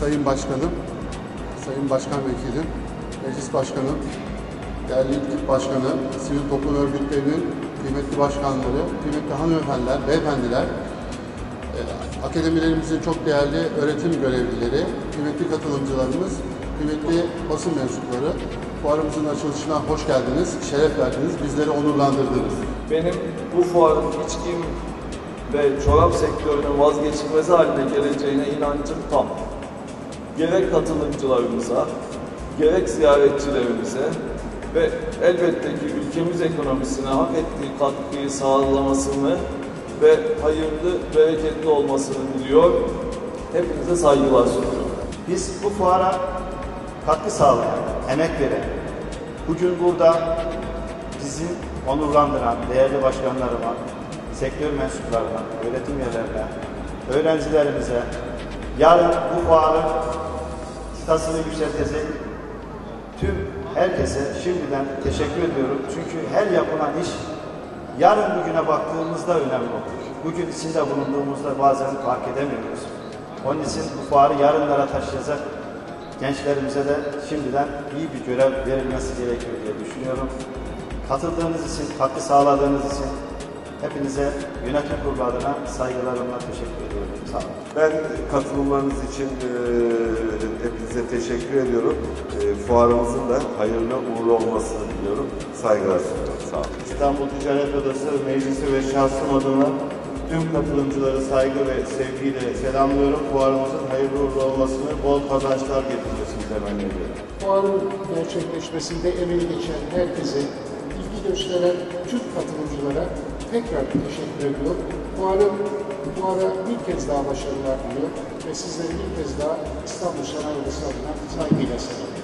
Sayın Başkanım, Sayın Başkan Vekilim, Meclis Başkanım, değerli İlkip Başkanı, sivil toplum örgütlerinin kıymetli başkanları, kıymetli hanımefendiler, beyefendiler, e, akademilerimizin çok değerli öğretim görevlileri, kıymetli katılımcılarımız, kıymetli basın mensupları, fuarımızın açılışına hoş geldiniz, şeref verdiniz, bizleri onurlandırdınız. Benim bu fuarın içkim ve çorap sektörünün vazgeçilmezi haline geleceğine inancım tam. Gerek katılımcılarımıza, gerek ziyaretçilerimize ve elbette ki ülkemiz ekonomisine hak ettiği katkıyı sağlamasını ve hayırlı, bereketli olmasını diliyor. Hepinize saygılar sunuyorum. Biz bu fuara katkı sağlayan, emek veren, bugün burada bizi onurlandıran değerli başkanlarıma, sektör mensuplarına, öğretim üyelerine, öğrencilerimize, yarın bu fuarın çıtasını yükseltecek tüm herkese şimdiden teşekkür ediyorum. Çünkü her yapılan iş yarın bugüne baktığımızda önemli olur. Bugün içinde bulunduğumuzda bazen fark edemiyoruz. Onun için bu fuarı yarınlara taşıyacak gençlerimize de şimdiden iyi bir görev verilmesi gerekiyor diye düşünüyorum. Katıldığınız için, katkı sağladığınız için hepinize yönetim kurulu adına saygılarımla teşekkür ediyorum. Sağ olun. Ben katılımlarınız için e, hepinize teşekkür ediyorum. E, fuarımızın da hayırlı uğurlu olmasını diliyorum. Saygılar sunuyorum. Sağ olun. İstanbul Ticaret Odası Meclisi ve şahsım adına tüm katılımcıları saygı ve sevgiyle selamlıyorum. Fuarımızın hayırlı uğurlu olmasını, bol kazançlar getirmesini temenni ediyorum. Fuarın gerçekleşmesinde emeği geçen herkese, ilgi gösteren tüm katılımcılara tekrar teşekkür ediyorum. Fuarın, fuara bir kez daha başarılar diliyor ve sizleri bir kez daha İstanbul Sanayi Odası adına saygıyla selamlıyorum.